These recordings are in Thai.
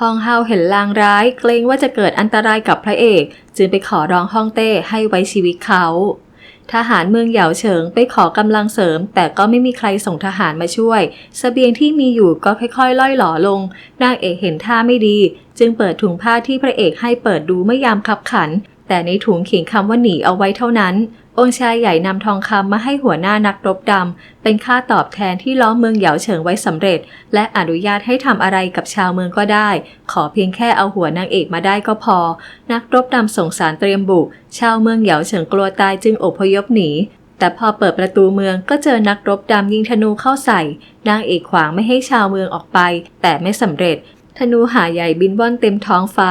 ฮองเฮาเห็นลางร้ายเกรงว่าจะเกิดอันตรายกับพระเอก จึงไปขอร้องฮ่องเต้ให้ไว้ชีวิตเขา ทหารเมืองเหยาเฉิงไปขอกำลังเสริม แต่ก็ไม่มีใครส่งทหารมาช่วยสเสบียงที่มีอยู่ก็ค่อยๆ ล่อยหล่อลง นางเอกเห็นท่าไม่ดี จึงเปิดถุงผ้าที่พระเอกให้เปิดดูเมื่อยามขับขัน แต่ในถุงเขียนคำว่าหนีเอาไว้เท่านั้น องค์ชายใหญ่นำทองคำมาให้หัวหน้านักรบดำ เป็นค่าตอบแทนที่ล้อมเมืองเหยาเฉิงไว้สำเร็จ และอนุญาตให้ทำอะไรกับชาวเมืองก็ได้ ขอเพียงแค่เอาหัวนางเอกมาได้ก็พอ นักรบดำส่งสารเตรียมบุก ชาวเมืองเหยาเฉิงกลัวตายจึงอพยพหนีแต่พอเปิดประตูเมืองก็เจอนักรบดำยิงธนูเข้าใส่ นางเอกขวางไม่ให้ชาวเมืองออกไป แต่ไม่สำเร็จ ธนูหาใหญ่บินว่อนเต็มท้องฟ้า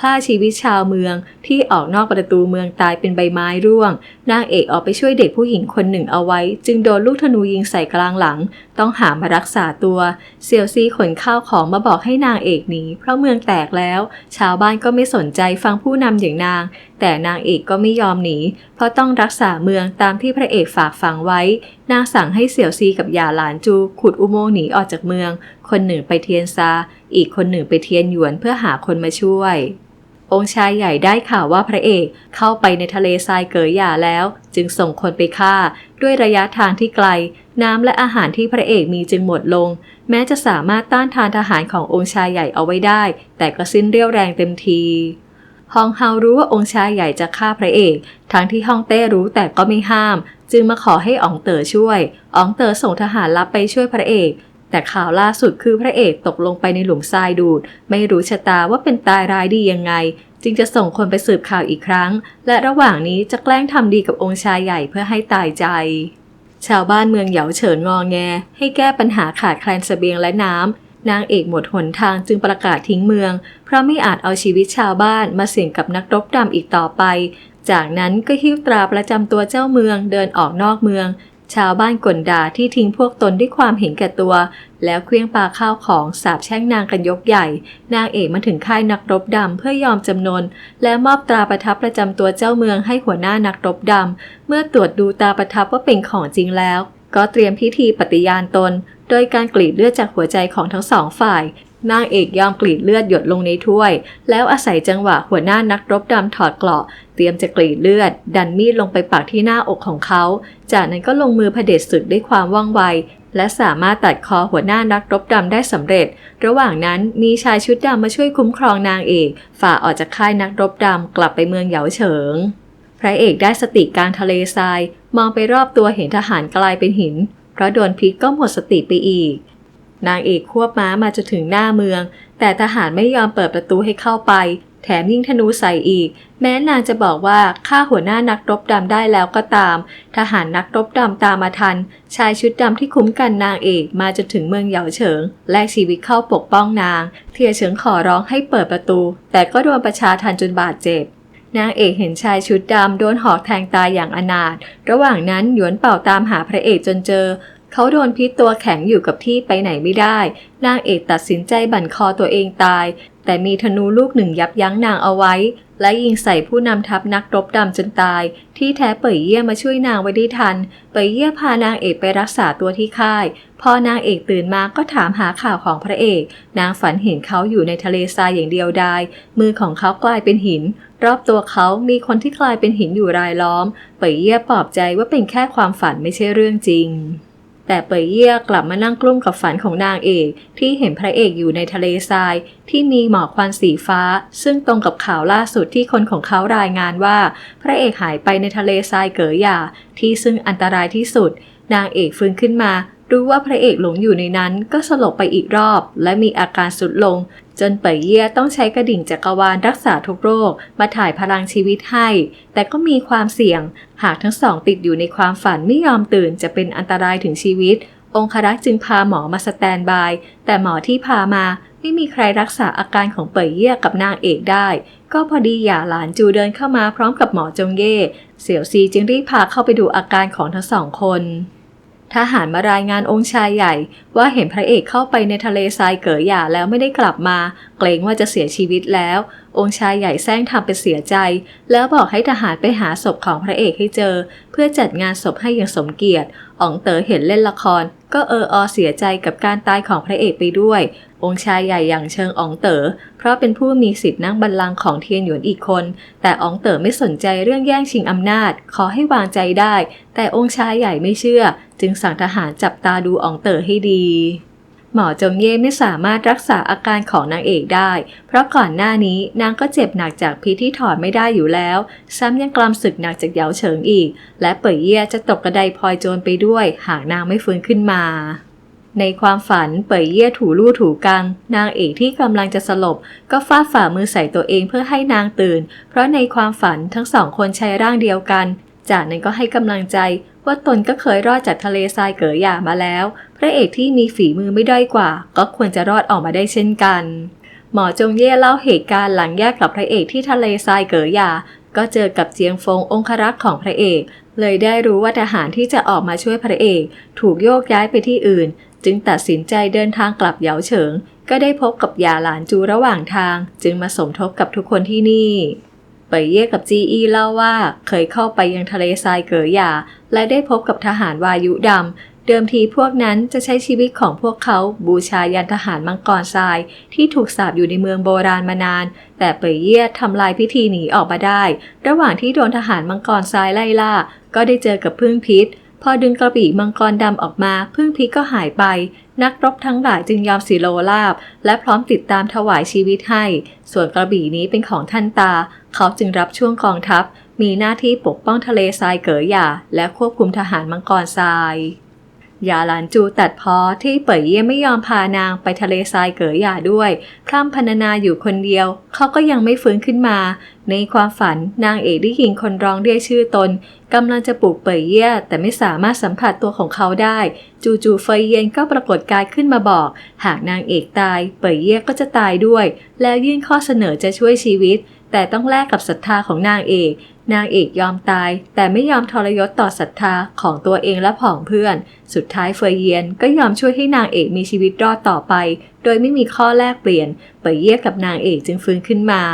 ฆ่าชีวิตชาวเมืองที่ออกนอกประตูเมืองตายเป็นใบไม้ร่วง นางเอกออกไปช่วยเด็กผู้หญิงคนหนึ่งเอาไว้ จึงโดนลูกธนูยิงใส่กลางหลัง ต้องหามารักษาตัว เซียวซีขนข้าวของมาบอกให้นางเอกหนีเพราะเมืองแตกแล้ว ชาวบ้านก็ไม่สนใจฟังผู้นำอย่างนาง แต่นางเอกก็ไม่ยอมหนี เพราะต้องรักษาเมืองตามที่พระเอกฝากฝังไว้ นางสั่งให้เสี่ยวซีกับยาหลานจูขุดอุโมงค์หนีออกจากเมือง คนหนึ่งไปเทียนซา อีกคนหนึ่งไปเทียนหยวนเพื่อหาคนมาช่วย องค์ชายใหญ่ได้ข่าวว่าพระเอกเข้าไปในทะเลทรายเกยหย่าแล้ว จึงส่งคนไปฆ่า ด้วยระยะทางที่ไกล น้ำและอาหารที่พระเอกมีจึงหมดลง แม้จะสามารถต้านทานทหารขององค์ชายใหญ่เอาไว้ได้ แต่ก็สิ้นเรี่ยวแรงเต็มทีฮองเฮารู้ว่าองค์ชายใหญ่จะฆ่าพระเอก ทั้งที่ฮองเต้รู้แต่ก็ไม่ห้าม จึงมาขอให้อ๋องเต๋อช่วย อ๋องเต๋อส่งทหารลับไปช่วยพระเอก แต่ข่าวล่าสุดคือพระเอกตกลงไปในหลุมทรายดูด ไม่รู้ชะตาว่าเป็นตายร้ายดียังไง จึงจะส่งคนไปสืบข่าวอีกครั้ง และระหว่างนี้จะแกล้งทำดีกับองค์ชายใหญ่เพื่อให้ตายใจ ชาวบ้านเมืองเหยาเฉินงองแง ให้แก้ปัญหาขาดแคลนเสบียงและน้ำนางเอกหมดหนทางจึงประกาศทิ้งเมือง เพราะไม่อาจเอาชีวิตชาวบ้านมาเสี่ยงกับนักรบดำอีกต่อไป จากนั้นก็หิ้วตราประจำตัวเจ้าเมืองเดินออกนอกเมือง ชาวบ้านกลด่าที่ทิ้งพวกตนด้วยความเห็นแก่ตัว แล้วเคลี้ยงปาข้าวของสาบแช่งนางกันยกใหญ่ นางเอกมาถึงค่ายนักรบดำเพื่อยอมจำนน และมอบตราประทับประจำตัวเจ้าเมืองให้หัวหน้านักรบดำ เมื่อตรวจดูตราประทับว่าเป็นของจริงแล้ว ก็เตรียมพิธีปฏิญาณตน โดยการกรีดเลือดจากหัวใจของทั้งสองฝ่าย นางเอกยอมกรีดเลือดหยดลงในถ้วย แล้วอาศัยจังหวะหัวหน้านักรบดำถอดเกราะ เตรียมจะกรีดเลือด ดันมีดลงไปปักที่หน้าอกของเขา จากนั้นก็ลงมือเผด็จศึกด้วยความว่องไว และสามารถตัดคอหัวหน้านักรบดำได้สำเร็จ ระหว่างนั้นมีชายชุดดำมาช่วยคุ้มครองนางเอก ฝ่าออกจากค่ายนักรบดำกลับไปเมืองเหยาเฉิง พระเอกได้สติกลางทะเลทราย มองไปรอบตัวเห็นทหารกลายเป็นหิน เพราะโดนพิษก็หมดสติไปอีก นางเอกควบม้ามาจนถึงหน้าเมือง แต่ทหารไม่ยอมเปิดประตูให้เข้าไป แถมยิ่งธนูใส่อีก แม้นางจะบอกว่าฆ่าหัวหน้านักรบดำได้แล้วก็ตาม ทหารนักรบดำตามมาทัน ชายชุดดำที่คุ้มกันนางเอกมาจนถึงเมืองเหยาเฉิง แลกชีวิตเข้าปกป้องนาง เทียเฉิงขอร้องให้เปิดประตู แต่ก็โดนประชาทันจนบาดเจ็บนางเอกเห็นชายชุดดำโดนหอกแทงตายอย่างอนาถ ระหว่างนั้นหยวนเป่าตามหาพระเอกจนเจอ เขาโดนพิษตัวแข็งอยู่กับที่ไปไหนไม่ได้ นางเอกตัดสินใจบั่นคอตัวเองตาย แต่มีธนูลูกหนึ่งยับยั้งนางเอาไว้ และยิงใส่ผู้นำทัพนักรบดำจนตาย ที่แท้เป่ยเยี่ยมาช่วยนางไว้ได้ทัน เป่ยเยี่ยพานางเอกไปรักษาตัวที่ค่าย พอนางเอกตื่นมาก็ถามหาข่าวของพระเอก นางฝันเห็นเขาอยู่ในทะเลทรายอย่างเดียวดาย มือของเขากลายเป็นหินรอบตัวเขามีคนที่กลายเป็นหินอยู่รายล้อม เป่ยเยี่ยปลอบใจว่าเป็นแค่ความฝันไม่ใช่เรื่องจริง แต่เปยเยี่ยกลับมานั่งกลุ้มกับฝันของนางเอก ที่เห็นพระเอกอยู่ในทะเลทราย ที่มีหมอกควันสีฟ้า ซึ่งตรงกับข่าวล่าสุดที่คนของเขารายงานว่า พระเอกหายไปในทะเลทรายเก๋หย่าที่ซึ่งอันตรายที่สุด นางเอกฟื้นขึ้นมา รู้ว่าพระเอกหลงอยู่ในนั้นก็สลบไปอีกรอบ และมีอาการสุดลง จนเปยเยี่ยต้องใช้กระดิ่งจักรวาลรักษาทุกโรค มาถ่ายพลังชีวิตให้ แต่ก็มีความเสี่ยง หากทั้งสองติดอยู่ในความฝันไม่ยอมตื่นจะเป็นอันตรายถึงชีวิต องครักษ์จึงพาหมอมาสแตนบาย แต่หมอที่พามาไม่มีใครรักษาอาการของเปยเยี่ยกับนางเอกได้ ก็พอดีหย่าหลานจูเดินเข้ามาพร้อมกับหมอจงเย่เสี่ยวซีจึงรีบพาเข้าไปดูอาการของทั้งสองคน ทหารมารายงานองค์ชายใหญ่ ว่าเห็นพระเอกเข้าไปในทะเลทรายเก๋อหย่าแล้วไม่ได้กลับมา เกรงว่าจะเสียชีวิตแล้ว องค์ชายใหญ่แซงทำเป็นเสียใจ แล้วบอกให้ทหารไปหาศพของพระเอกให้เจอ เพื่อจัดงานศพให้อย่างสมเกียรติ อ๋องเต๋อเห็นเล่นละคร ก็เอออเสียใจกับการตายของพระเอกไปด้วย องค์ชายใหญ่อย่างเชิงอ๋องเต๋อเพราะเป็นผู้มีสิทธินั่งบัลลังก์ของเทียนหยวนอีกคน แต่อ๋องเต๋อไม่สนใจเรื่องแย่งชิงอำนาจ ขอให้วางใจได้ แต่องค์ชายใหญ่ไม่เชื่อ จึงสั่งทหารจับตาดูอ๋องเต๋อให้ดี หมอจงเย่ไม่สามารถรักษาอาการของนางเอกได้ เพราะก่อนหน้านี้นางก็เจ็บหนักจากพิษที่ถอดไม่ได้อยู่แล้ว ซ้ำยังกลำศึกหนักจากเหยาเฉิงอีก และเป่ยเย่จะตกกระไดพลอยโจรไปด้วย หากนางไม่ฟื้นขึ้นมาในความฝันเป่ยเย่ถูลู่ถูกัง นางเอกที่กำลังจะสลบ ก็ฟาดฝ่ามือใส่ตัวเองเพื่อให้นางตื่น เพราะในความฝันทั้งสองคนใช้ร่างเดียวกัน จากนั้นก็ให้กำลังใจว่าตนก็เคยรอดจากทะเลทรายเก๋อหย่ามาแล้ว พระเอกที่มีฝีมือไม่ด้อยกว่า ก็ควรจะรอดออกมาได้เช่นกัน หมอจงเย่เล่าเหตุการณ์หลังแยกกับพระเอกที่ทะเลทรายเก๋อหย่าก็เจอกับเจียงฟงองครักษ์ของพระเอก เลยได้รู้ว่าทหารที่จะออกมาช่วยพระเอก ถูกโยกย้ายไปที่อื่น จึงตัดสินใจเดินทางกลับเหยาเฉิง ก็ได้พบกับยาหลานจูระหว่างทาง จึงมาสมทบกับทุกคนที่นี่ เปยเย่กับจีอีเล่าว่าเคยเข้าไปยังทะเลทรายเก๋อหยาและได้พบกับทหารวายุดำ เดิมทีพวกนั้นจะใช้ชีวิตของพวกเขาบูชายันทหารมังกรทราย ที่ถูกสาบอยู่ในเมืองโบราณมานาน แต่เปยเย่ทำลายพิธีหนีออกมาได้ ระหว่างที่โดนทหารมังกรทรายไล่ล่า ก็ได้เจอกับพึ่งพิษ พอดึงกระบี่มังกรดำออกมา พึ่งพิษก็หายไป นักรบทั้งหลายจึงยอมสิโลลาบ และพร้อมติดตามถวายชีวิตให้ ส่วนกระบี่นี้เป็นของท่านตา เขาจึงรับช่วงกองทัพ มีหน้าที่ปกป้องทะเลทรายเก๋อหย่าและควบคุมทหารมังกรทราย ยาหลานจูตัดพ้อที่เป่ยเย่ไม่ยอมพานางไปทะเลทรายเก๋อหย่าด้วยคล่ำพรรณนาอยู่คนเดียว เขาก็ยังไม่ฟื้นขึ้นมา ในความฝันนางเอกได้ยินคนร้องเรียกชื่อตนกำลังจะปลุกเป่ยเย่แต่ไม่สามารถสัมผัสตัวของเขาได้ จู่ๆเฟยเย็นก็ปรากฏกายขึ้นมาบอก หากนางเอกตาย เป่ยเย่ก็จะตายด้วย แล้วยื่นข้อเสนอจะช่วยชีวิต แต่ต้องแลกกับศรัทธาของนางเอก นางเอกยอมตาย แต่ไม่ยอมทรยศต่อศรัทธาของตัวเองและผองเพื่อน สุดท้ายเฟยเยียนก็ยอมช่วยให้นางเอกมีชีวิตรอดต่อไป โดยไม่มีข้อแลกเปลี่ยน เปยเย่กับนางเอกจึงฟื้นขึ้นมา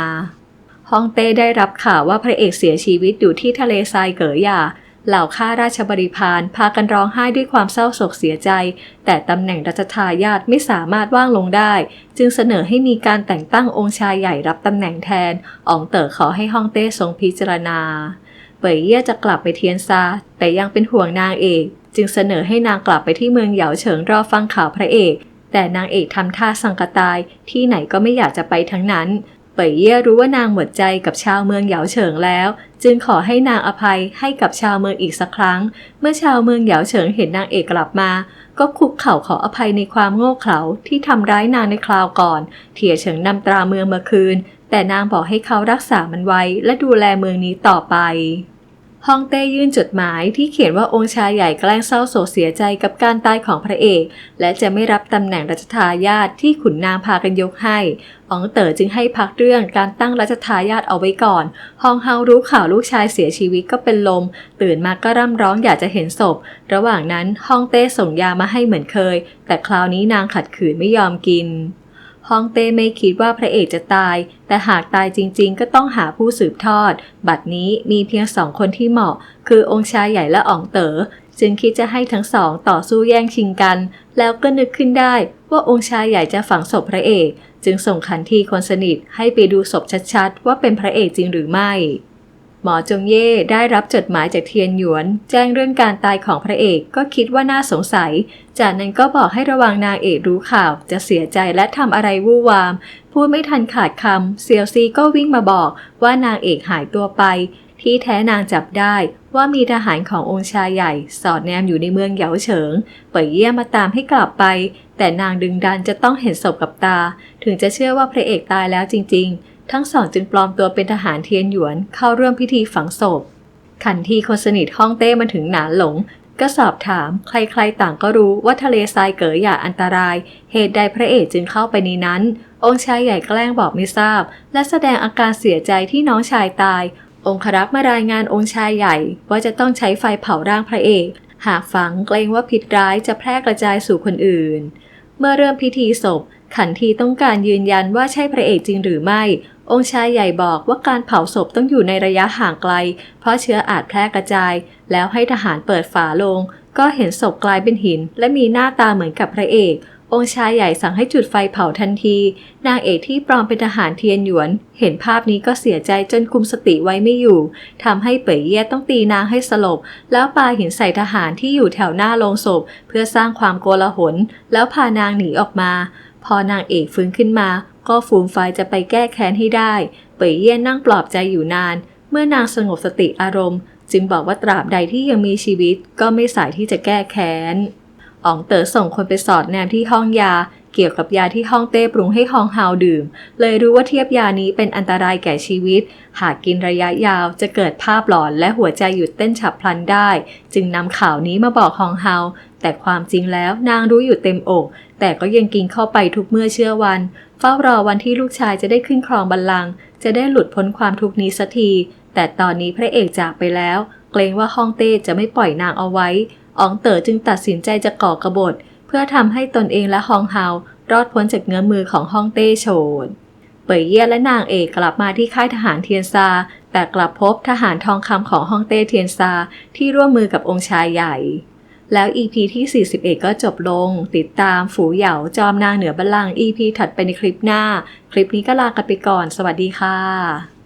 ฮ่องเต้ได้รับข่าวว่าพระเอกเสียชีวิตอยู่ที่ทะเลทรายเก๋อหย่า เหล่าข้าราชบริพารพากันร้องไห้ด้วยความเศร้าโศกเสียใจ แต่ตำแหน่งรัชทายาทไม่สามารถว่างลงได้ จึงเสนอให้มีการแต่งตั้งองค์ชายใหญ่รับตำแหน่งแทนอ๋องเต๋อขอให้ฮ่องเต้ทรงพิจารณาเป่ยเย่จะกลับไปเทียนซา แต่ยังเป็นห่วงนางเอก จึงเสนอให้นางกลับไปที่เมืองเหยาเฉิงรอฟังข่าวพระเอก แต่นางเอกทำท่าสังกตายที่ไหนก็ไม่อยากจะไปทั้งนั้น เป่ยเย่รู้ว่านางหมดใจกับชาวเมืองเหยาเฉิงแล้ว จึงขอให้นางอภัยให้กับชาวเมืองอีกสักครั้ง เมื่อชาวเมืองเหยาเฉิงเห็นนางเอกกลับมา ก็คุกเข่าขออภัยในความโง่เขลาที่ทำร้ายนางในคราวก่อน เถี่ยเฉิงนำตราเมืองมาคืน แต่นางบอกให้เขารักษามันไว้และดูแลเมืองนี้ต่อไป ฮ่องเต้ยื่นจดหมายที่เขียนว่าองค์ชายใหญ่แกล้งเศร้าโศกเสียใจกับการตายของพระเอก และจะไม่รับตำแหน่งรัชทายาทที่ขุนนางพากันยกให้ อองเต๋อจึงให้พักเรื่องการตั้งรัชทายาทเอาไว้ก่อน ฮองเฮารู้ข่าวลูกชายเสียชีวิตก็เป็นลม ตื่นมาก็ร่ำร้องอยากจะเห็นศพ ระหว่างนั้นฮ่องเต้ส่งยามาให้เหมือนเคย แต่คราวนี้นางขัดขืนไม่ยอมกิน ฮองเต้ไม่คิดว่าพระเอกจะตาย แต่หากตายจริงๆ ก็ต้องหาผู้สืบทอด บัดนี้มีเพียงสองคนที่เหมาะ คือองค์ชายใหญ่และอ๋องเต๋อ จึงคิดจะให้ทั้งสองต่อสู้แย่งชิงกัน แล้วก็นึกขึ้นได้ว่าองค์ชายใหญ่จะฝังศพพระเอก จึงส่งขันทีคนสนิทให้ไปดูศพชัดๆ ว่าเป็นพระเอกจริงหรือไม่ หมอจงเย่ได้รับจดหมายจากเทียนหยวน แจ้งเรื่องการตายของพระเอกก็คิดว่าน่าสงสัย จากนั้นก็บอกให้ระวังนางเอกรู้ข่าว จะเสียใจและทำอะไรวู่วาม พูดไม่ทันขาดคำเซียวซีก็วิ่งมาบอกว่านางเอกหายตัวไป ที่แท้นางจับได้ว่ามีทหารขององค์ชายใหญ่ สอดแนมอยู่ในเมืองเหยาเฉิง เป่ยเยี่ยมาตามให้กลับไป แต่นางดึงดันจะต้องเห็นศพกับตา ถึงจะเชื่อว่าพระเอกตายแล้วจริง ๆ ทั้งสองจึงปลอมตัวเป็นทหารเทียนหยวนเข้าร่วมพิธีฝังศพ ขันทีคนสนิทห้องเต้มาถึงหนานหลง ก็สอบถามใครๆต่างก็รู้ว่าทะเลทรายเก๋อหย่าอันตราย เหตุใดพระเอกจึงเข้าไปในนั้น องค์ชายใหญ่แกล้งบอกไม่ทราบ และแสดงอาการเสียใจที่น้องชายตาย องครักษ์มารายงานองค์ชายใหญ่ ว่าจะต้องใช้ไฟเผาร่างพระเอก หากฝังเกรงว่าพิษร้ายจะแพร่กระจายสู่คนอื่น เมื่อเริ่มพิธีศพขันทีต้องการยืนยันว่าใช่พระเอกจริงหรือไม่ องค์ชายใหญ่บอกว่าการเผาศพต้องอยู่ในระยะห่างไกล เพราะเชื้ออาจแพร่กระจาย แล้วให้ทหารเปิดฝาโลง ก็เห็นศพกลายเป็นหิน และมีหน้าตาเหมือนกับพระเอก องค์ชายใหญ่สั่งให้จุดไฟเผาทันที นางเอกที่ปลอมเป็นทหารเทียนหยวน เห็นภาพนี้ก็เสียใจจนคุมสติไว้ไม่อยู่ทำให้เป๋ยเย่ต้องตีนางให้สลบ แล้วปาหินใส่ทหารที่อยู่แถวหน้าโลงศพ เพื่อสร้างความโกลาหล แล้วพานางหนีออกมา พอนางเอกฟื้นขึ้นมา ก็ฟูมไฟจะไปแก้แค้นให้ได้ เป๋ยเย่นั่งปลอบใจอยู่นาน เมื่อนางสงบสติอารมณ์ จึงบอกว่าตราบใดที่ยังมีชีวิต ก็ไม่สายที่จะแก้แค้นอ๋องเต๋อส่งคนไปสอดแนมที่ห้องยา เกี่ยวกับยาที่ห้องเต้ปรุงให้ฮองฮาวดื่ม เลยรู้ว่าเทียบยานี้เป็นอันตรายแก่ชีวิต หากกินระยะยาวจะเกิดภาพหลอนและหัวใจหยุดเต้นฉับพลันได้ จึงนำข่าวนี้มาบอกฮองฮาวแต่ความจริงแล้วนางรู้อยู่เต็มอก แต่ก็ยังกินเข้าไปทุกเมื่อเชื่อวัน เฝ้ารอวันที่ลูกชายจะได้ขึ้นครองบัลลังก์จะได้หลุดพ้นความทุกข์นี้สักที แต่ตอนนี้พระเอกจากไปแล้ว เกรงว่าฮ่องเต้จะไม่ปล่อยนางเอาไว้อองเต๋อจึงตัดสินใจจะก่อกบฏ พื่อทำให้ตนเองและฮองเฮารอดพ้นจากเงื้อมือของฮ่องเต้โฉนเป่ยเย่และนางเอกกลับมาที่ค่ายทหารเทียนซา แต่กลับพบทหารทองคำของฮ่องเต้เทียนซาที่ร่วมมือกับองค์ชายใหญ่ แล้ว EP ที่ 41 ก็จบลง ติดตามฝูเหยาจอมนางเหนือบัลลังก์ EP ถัดไปในคลิปหน้า คลิปนี้ก็ลากันไปก่อน สวัสดีค่ะ